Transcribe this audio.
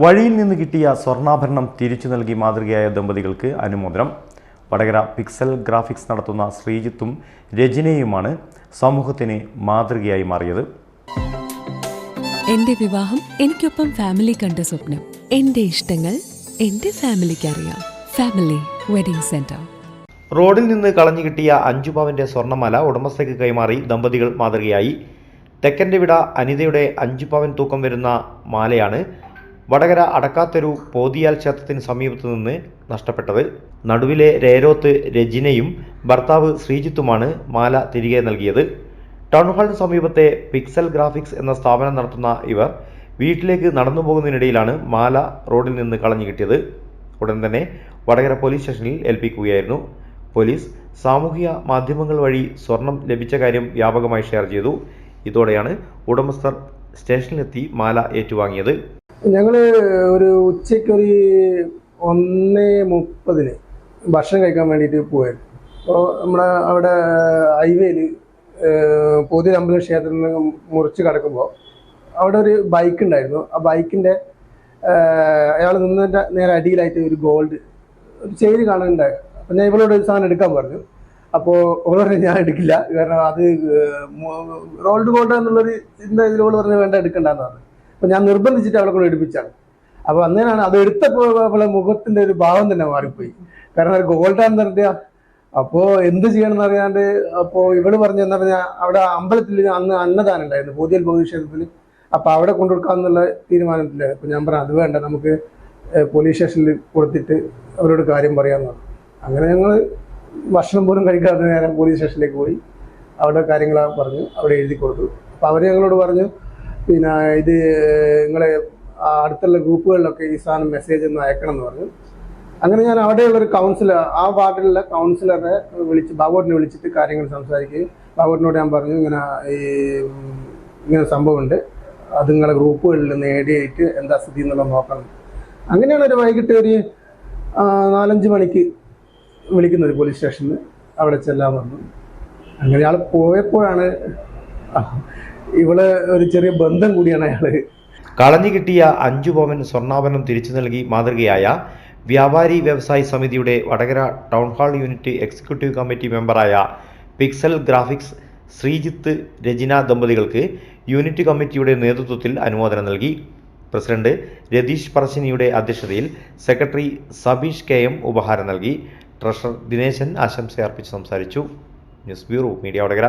വഴിയിൽ നിന്ന് കിട്ടിയ സ്വർണാഭരണം തിരിച്ചു നൽകി മാതൃകയായ ദമ്പതികൾക്ക് അനുമോദനം. വടകര പിക്സൽ ഗ്രാഫിക്സ് നടത്തുന്ന ശ്രീജിത്തും രജനയുമാണ് സമൂഹത്തിന് മാതൃകയായി മാറിയത്. എന്റെ വിവാഹം എനിക്കൊപ്പം ഫാമിലി കണ്ട സ്വപ്നം. എന്റെ ഇഷ്ടങ്ങൾ എന്റെ ഫാമിലിക്ക് അറിയാം. Family wedding centre. റോഡിൽ നിന്ന് കളഞ്ഞു കിട്ടിയ അഞ്ചു പവന്റെ സ്വർണമാല ഉടമസ്ഥയ്ക്ക് കൈമാറി ദമ്പതികൾ മാതൃകയായി. തെക്കന്റെ വിട അനിതയുടെ അഞ്ചു പവൻ തൂക്കം വരുന്ന മാലയാണ് വടകര അടക്കാത്തൊരു പോതിയാൽ ക്ഷേത്രത്തിന് സമീപത്തു നിന്ന് നഷ്ടപ്പെട്ടത്. നടുവിലെ രേരോത്ത് രജിനയും ഭർത്താവ് ശ്രീജിത്തുമാണ് മാല തിരികെ നൽകിയത്. ടൗൺ ഹാളിന് സമീപത്തെ പിക്സൽ ഗ്രാഫിക്സ് എന്ന സ്ഥാപനം നടത്തുന്ന ഇവർ വീട്ടിലേക്ക് നടന്നു പോകുന്നതിനിടയിലാണ് മാല റോഡിൽ നിന്ന് കളഞ്ഞു കിട്ടിയത്. ഉടൻ തന്നെ വടകര പോലീസ് സ്റ്റേഷനിൽ ഏൽപ്പിക്കുകയായിരുന്നു. പോലീസ് സാമൂഹിക മാധ്യമങ്ങൾ വഴി സ്വർണം ലഭിച്ച കാര്യം വ്യാപകമായി ഷെയർ ചെയ്തു. ഇതോടെയാണ് ഉടമസ്ഥർ സ്റ്റേഷനിലെത്തി മാല ഏറ്റുവാങ്ങിയത്. ഞങ്ങൾ ഒരു ഉച്ചയ്ക്ക് ഒരു ഒന്ന് മുപ്പതിന് ഭക്ഷണം കഴിക്കാൻ വേണ്ടിയിട്ട് പോയായിരുന്നു അപ്പോൾ നമ്മുടെ അവിടെ ഹൈവേയിൽ പുതിയ അമ്പല ക്ഷേത്രത്തിൽ നിന്ന് മുറിച്ച് കടക്കുമ്പോൾ അവിടെ ഒരു ബൈക്ക് ഉണ്ടായിരുന്നു ആ ബൈക്കിന്റെ അയാൾ നിന്നതിന്റെ നേരെ അടിയിലായിട്ട് ഒരു ഗോൾഡ് ഒരു ചെയിൻ കാണുന്നുണ്ടായി അപ്പം ഞാൻ ഇവളോട് ഒരു സാധനം എടുക്കാൻ പറഞ്ഞു. അപ്പോൾ പറഞ്ഞു ഞാൻ എടുക്കില്ല. കാരണം അത് റോൾഡ് ഗോൾഡ് എന്നുള്ളൊരു ഇതിന്റെ ഇതിലോട് പറഞ്ഞ് വേണ്ട എടുക്കണ്ടെന്ന് പറഞ്ഞു. അപ്പൊ ഞാൻ നിർബന്ധിച്ചിട്ട് അവളെ കൊണ്ട് എടുപ്പിച്ചാണ്. അപ്പൊ അന്നേരാണ് അത് എടുത്തപ്പോൾ അവളെ മുഖത്തിന്റെ ഒരു ഭാവം തന്നെ മാറിപ്പോയി. കാരണം അവർ ഗോൾഡാന്ന് പറഞ്ഞാ അപ്പോൾ എന്ത് ചെയ്യണമെന്ന് അറിയാണ്ട് അപ്പോ ഇവൾ പറഞ്ഞു എന്ന് പറഞ്ഞാൽ അവിടെ അമ്പലത്തിൽ അന്ന് അന്നദാനം ഉണ്ടായിരുന്നു പോതിയൽ പൊതുക്ഷേത്രത്തിൽ അപ്പൊ അവിടെ കൊണ്ടുകൊടുക്കാമെന്നുള്ള തീരുമാനത്തിലായിരുന്നു അപ്പൊ ഞാൻ പറഞ്ഞു അത് വേണ്ട നമുക്ക് പോലീസ് സ്റ്റേഷനിൽ കൊടുത്തിട്ട് അവരോട് കാര്യം പറയാന്ന് പറഞ്ഞു. അങ്ങനെ ഞങ്ങൾ ഭക്ഷണം പോലും കഴിക്കാത്ത നേരം പോലീസ് സ്റ്റേഷനിലേക്ക് പോയി. അവിടെ കാര്യങ്ങൾ പറഞ്ഞു അവിടെ എഴുതി കൊടുത്തു. അപ്പൊ അവർ ഞങ്ങളോട് പറഞ്ഞു പിന്നെ ഇത് നിങ്ങളെ അടുത്തുള്ള ഗ്രൂപ്പുകളിലൊക്കെ ഈ സാധനം മെസ്സേജ് ഒന്ന് അയക്കണം എന്ന് പറഞ്ഞു. അങ്ങനെ ഞാൻ അവിടെയുള്ള ഒരു കൗൺസിലർ ആ വാർഡിലുള്ള കൗൺസിലറെ വിളിച്ച് ബാബോട്ടിനെ വിളിച്ചിട്ട് കാര്യങ്ങൾ സംസാരിക്കുകയും ബാബോട്ടിനോട് ഞാൻ പറഞ്ഞു ഇങ്ങനെ ഈ ഇങ്ങനെ സംഭവമുണ്ട്. അത് നിങ്ങളെ ഗ്രൂപ്പുകളിൽ നേടിയിട്ട് എന്താ സ്ഥിതി എന്നുള്ളത് നോക്കണം. അങ്ങനെയാണ് ഒരു വൈകിട്ട് ഒരു നാലഞ്ച് മണിക്ക് വിളിക്കുന്നത് പോലീസ് സ്റ്റേഷനിൽ അവിടെ ചെല്ലാൻ പറഞ്ഞു അങ്ങനെ ആൾ പോയപ്പോഴാണ് ഇവൾ ഒരു ചെറിയ ബന്ധം കൂടിയാണ് അയാൾ. കളഞ്ഞു കിട്ടിയ അഞ്ചു പവൻ സ്വർണാഭരണം തിരിച്ചു നൽകി മാതൃകയായ വ്യാപാരി വ്യവസായി സമിതിയുടെ Vadakara town hall unit executive committee മെമ്പറായ pixel graphics Sreejith Rajina ദമ്പതികൾക്ക് യൂണിറ്റ് കമ്മിറ്റിയുടെ നേതൃത്വത്തിൽ അനുമോദനം നൽകി. പ്രസിഡന്റ് രതീഷ് പറശ്ശിനിയുടെ അധ്യക്ഷതയിൽ സെക്രട്ടറി സബീഷ് കെ എം ഉപഹാരം നൽകി. ട്രഷറർ ദിനേശൻ ആശംസ അർപ്പിച്ച് സംസാരിച്ചു. News bureau media Vadakara.